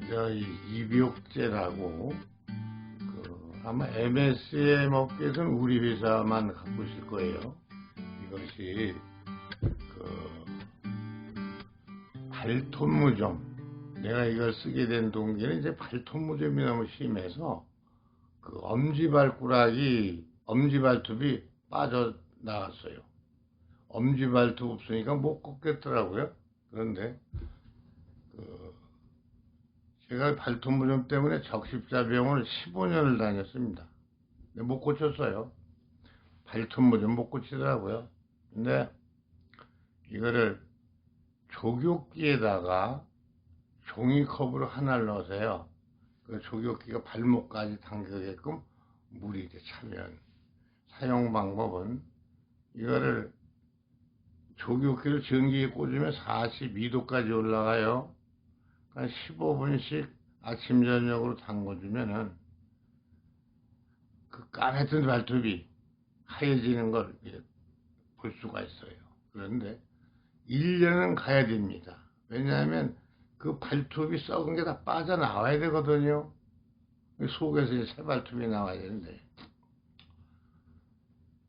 저희 이비옥제라고 그 아마 MSM 업계에서는 우리 회사만 갖고 있을 거예요. 이것이 그 발톱무좀 내가 이걸 쓰게 된 동기는 이제 발톱무좀이 너무 심해서 그 엄지발가락이 엄지발톱이 빠져나갔어요. 엄지발톱 없으니까 못 걷겠더라고요. 그런데 그 제가 발톱무좀 때문에 적십자 병원을 15년을 다녔습니다. 근데 못 고쳤어요. 발톱무좀 못 고치더라고요. 근데 이거를 조교기에다가 종이컵으로 하나를 넣으세요. 그 조교기가 발목까지 당겨게끔 물이 이렇게 차면 사용 방법은 이거를 조교기를 전기에 꽂으면 42도까지 올라가요. 그러니까 15분씩 아침 저녁으로 담궈주면은 그 까맣던 발톱이 하얘지는 걸 볼 수가 있어요. 그런데 1년은 가야 됩니다. 왜냐하면 그 발톱이 썩은 게 다 빠져나와야 되거든요. 속에서 이제 새 발톱이 나와야 되는데.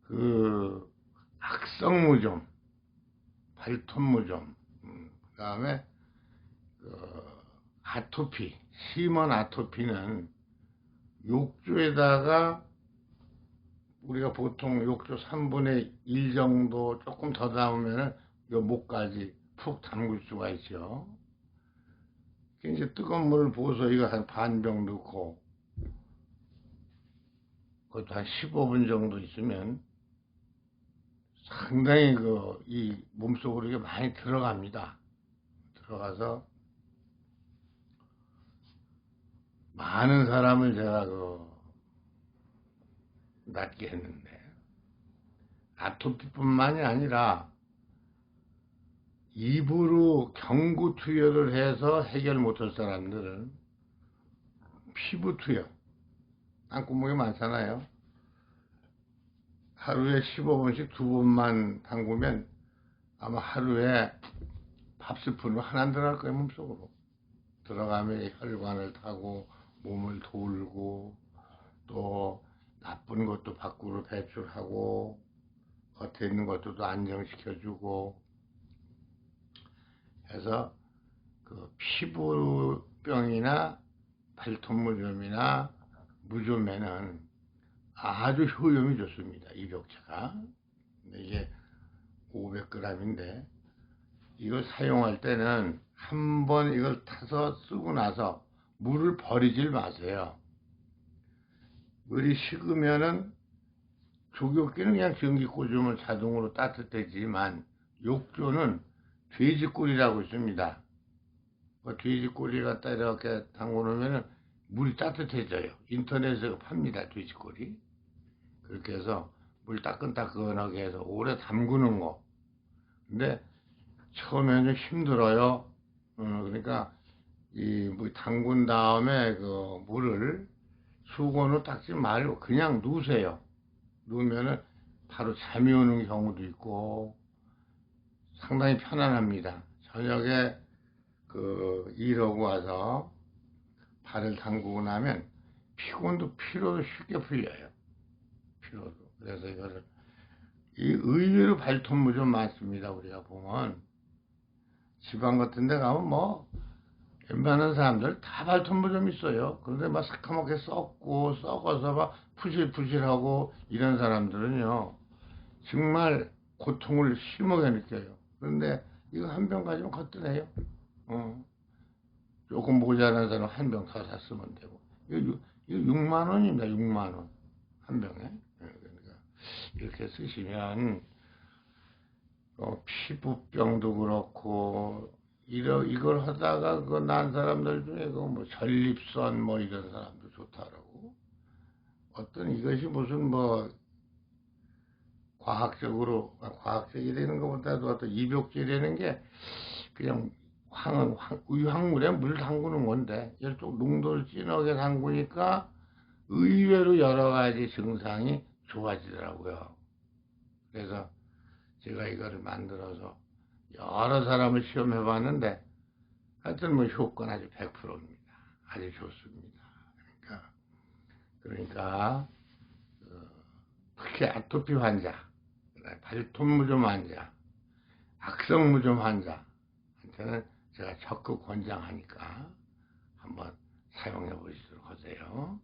그, 악성무좀, 발톱무좀, 음, 그 다음에, 그, 아토피, 심한 아토피는 욕조에다가 우리가 보통 욕조 3분의 1 정도 조금 더 담으면 이 목까지 푹 담글 수가 있죠. 이제 뜨거운 물을 부어서 이거 한 반 병 넣고 그것도 한 15분 정도 있으면 상당히 그 이 몸속으로 이게 많이 들어갑니다. 들어가서 많은 사람을 제가 그 낫게 했는데 아토피뿐만이 아니라 입으로 경구 투여를 해서 해결 못할 사람들은 피부 투여 땅구멍이 많잖아요. 하루에 15분씩 두 번만 담그면 아마 하루에 밥 스푼을 하나 안 들어갈 거예요 몸속으로. 들어가면 혈관을 타고 몸을 돌고 또 나쁜 것도 밖으로 배출하고 겉에 있는 것도 안정시켜주고 해서 그 피부병이나 발톱무좀이나 무좀에는 아주 효용이 좋습니다. 이 벽차가 이게 500g인데 이걸 사용할 때는 한 번 이걸 타서 쓰고 나서 물을 버리질 마세요. 물이 식으면은 조교기는 그냥 전기 꽂으면 자동으로 따뜻해지만 욕조는 돼지꼬리라고 있습니다. 그 돼지꼬리 갖다 이렇게 담궈놓으면 물이 따뜻해져요. 인터넷에서 팝니다. 돼지꼬리. 그렇게 해서 물 따끈따끈하게 해서 오래 담그는 거. 근데 처음에는 힘들어요. 어, 그러니까 이물 담근 다음에 그 물을 수건으로 닦지 말고 그냥 누우세요. 누우면은 바로 잠이 오는 경우도 있고 상당히 편안합니다. 저녁에 그 일하고 와서 발을 담그고 나면 피곤도 피로도 쉽게 풀려요. 피로도. 그래서 이거를 이 의외로 발톱 무 좀 많습니다. 우리가 보면 지방 같은 데 가면 뭐 웬만한 사람들 다 발톱무 좀 있어요. 그런데 막 새카맣게 썩고 썩어서 막 푸실푸실하고 이런 사람들은요 정말 고통을 심하게 느껴요. 그런데 이거 한 병 가지면 거뜬해요. 어. 조금 모자란 사람 한병더 샀으면 되고. 이거, 이거 6만 원입니다. 6만 원. 한 병에. 예, 그러니까 이렇게 쓰시면 어, 피부병도 그렇고 이러, 이걸 하다가 그 난 사람들 중에 그뭐 전립선 뭐 이런 사람도 좋다라고 어떤 이것이 무슨 뭐 과학적으로 과학적이되는 것보다도 어떤 입욕제라는 게 그냥 황, 황, 유황물에 물 담그는 건데 이쪽 농도를 진하게 담그니까 의외로 여러 가지 증상이 좋아지더라고요. 그래서 제가 이거를 만들어서 여러 사람을 시험해 봤는데 하여튼 뭐 효과는 아주 100%입니다. 아주 좋습니다. 그러니까 그러니까 어, 특히 아토피 환자, 발톱 무좀 환자, 악성 무좀 환자한테는 제가 적극 권장하니까 한번 사용해 보시도록 하세요.